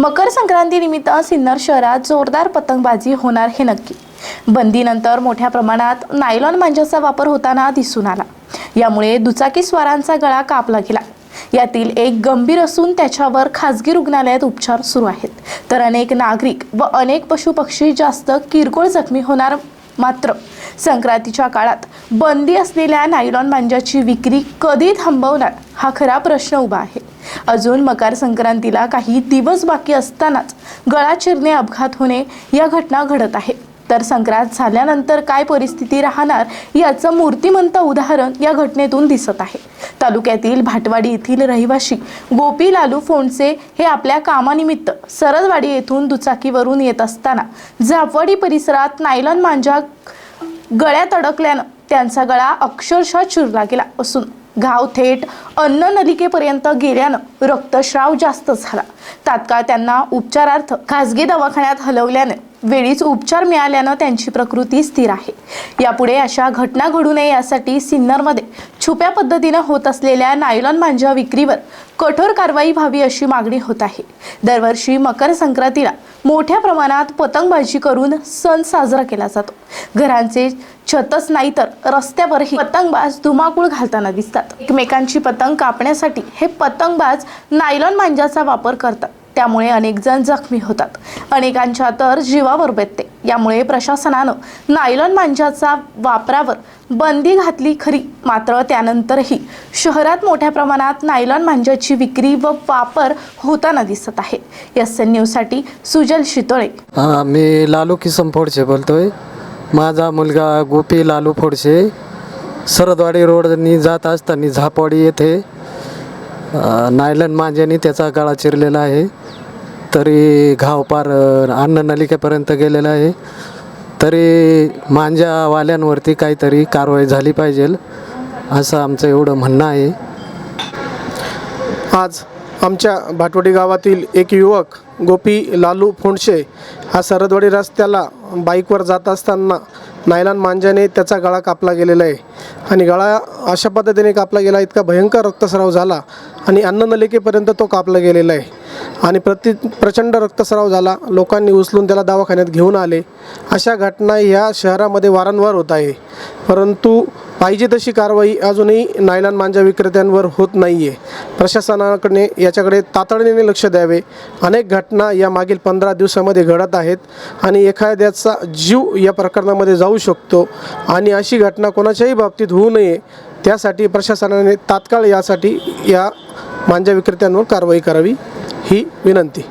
मकर संक्रांतीनिमित्त सिन्नर शहरात जोरदार पतंगबाजी होणार हे नक्की. बंदीनंतर मोठ्या प्रमाणात नायलॉन मांजाचा वापर होताना दिसून आला. यामुळे दुचाकी स्वारांचा गळा कापला गेला. यातील एक गंभीर असून त्याच्यावर खासगी रुग्णालयात उपचार सुरू आहेत. तर अनेक नागरिक व अनेक पशुपक्षी जास्त किरकोळ जखमी होणार मात्र. संक्रांतीच्या काळात बंदी असलेल्या नायलॉन मांजाची विक्री कधी थांबवणार हा खरा प्रश्न उभा आहे. अजून मकर संक्रांतीला काही दिवस बाकी असतानाच गळा चिरणे अपघात होणे या घटना घडत आहे. तर संक्रांत झाल्यानंतर काय परिस्थिती राहणार याचं मूर्तिमंत उदाहरण या घटनेतून दिसत आहे. तालुक्यातील भाटवाडी येथील रहिवाशी गोपी लालू फोंडसे हे आपल्या कामानिमित्त सरदवाडी येथून दुचाकीवरून येत असताना झापवाडी परिसरात नायलॉन मांजा गळ्यात अडकल्यानं त्यांचा गळा अक्षरशः चिरला गेला असून घाव थेट अन्न नलिकेपर्यंत गेल्यानं रक्तस्राव जास्त झाला. तात्काळ त्यांना उपचारार्थ खासगी दवाखान्यात हलवल्यानं वेळीच उपचार मिळाल्यानं त्यांची प्रकृती स्थिर आहे. यापुढे अशा घटना घडू नये यासाठी सिन्नरमध्ये छुप्या पद्धतीनं होत असलेल्या नायलॉन मांजा विक्रीवर कठोर कारवाई व्हावी अशी मागणी होत आहे. दरवर्षी मकर संक्रांतीला मोठ्या प्रमाणात पतंगबाजी करून सण साजरा केला जातो. घरांचे छतच नाही तर रस्त्यावरही पतंगबाज धुमाकूळ घालताना दिसतात. एकमेकांची पतंग कापण्यासाठी हे पतंगबाज नायलॉन मांजाचा वापर करतात. त्यामुळे अनेकजण जखमी होतात. अनेकांच्या तर जीवावर बेतते. यामुळे प्रशासनानं नायलॉन मांजाचा वापरावर बंदी घातली खरी. मात्र त्यानंतरही शहरात मोठ्या प्रमाणात नायलॉन मांजाची विक्री व वापर होताना दिसत आहे. एस एन न्यूजसाठी सुजल शितोळे. मी लालू किसम फोडशे बोलतोय. माझा मुलगा गोपी लालू फोडशे सरदवाडी रोडनी जात असताना झापवाडी येथे नायलन मांज्याने त्याचा गळा चिरलेला आहे. तरी घाव पार अन्न नलिकेपर्यंत गेलेला आहे. तरी मांज्यावाल्यांवरती काहीतरी कारवाई झाली पाहिजे असं आमचं एवढं म्हणणं आहे. आज आमच्या भाटवडी गावातील एक युवक गोपी लालू फोंडशे हा सरदवाडी रस्त्याला बाईकवर जात असताना नायलान मांजाने त्याचा गळा कापला गेलेला आहे. आणि गळा अशा पद्धतीने कापला गेला इतका भयंकर रक्तस्राव झाला आणि अन्ननलिकेपर्यंत तो कापला गेलेला आहे. आणि प्रति प्रचंड रक्तस्राव झाला. लोकांनी उचलून त्याला दवाखान्यात घेऊन आले. अशा घटना ह्या शहरामध्ये वारंवार होत आहे. परंतु पाहिजे तशी कारवाई अजूनही नायलान मांजा विक्रेत्यांवर होत नाही आहे प्रशासनाकडे याच्याकडे तातडीने लक्ष द्यावे. अनेक घटना या मागील पंधरा दिवसामध्ये घडत आहेत आणि एखाद्याचा जीव या प्रकरणामध्ये जाऊ शकतो. आणि अशी घटना कोणाच्याही बाबतीत होऊ नये. त्यासाठी प्रशासनाने तात्काळ यासाठी या मांजा विक्रेत्यांवर कारवाई करावी ही विनंती.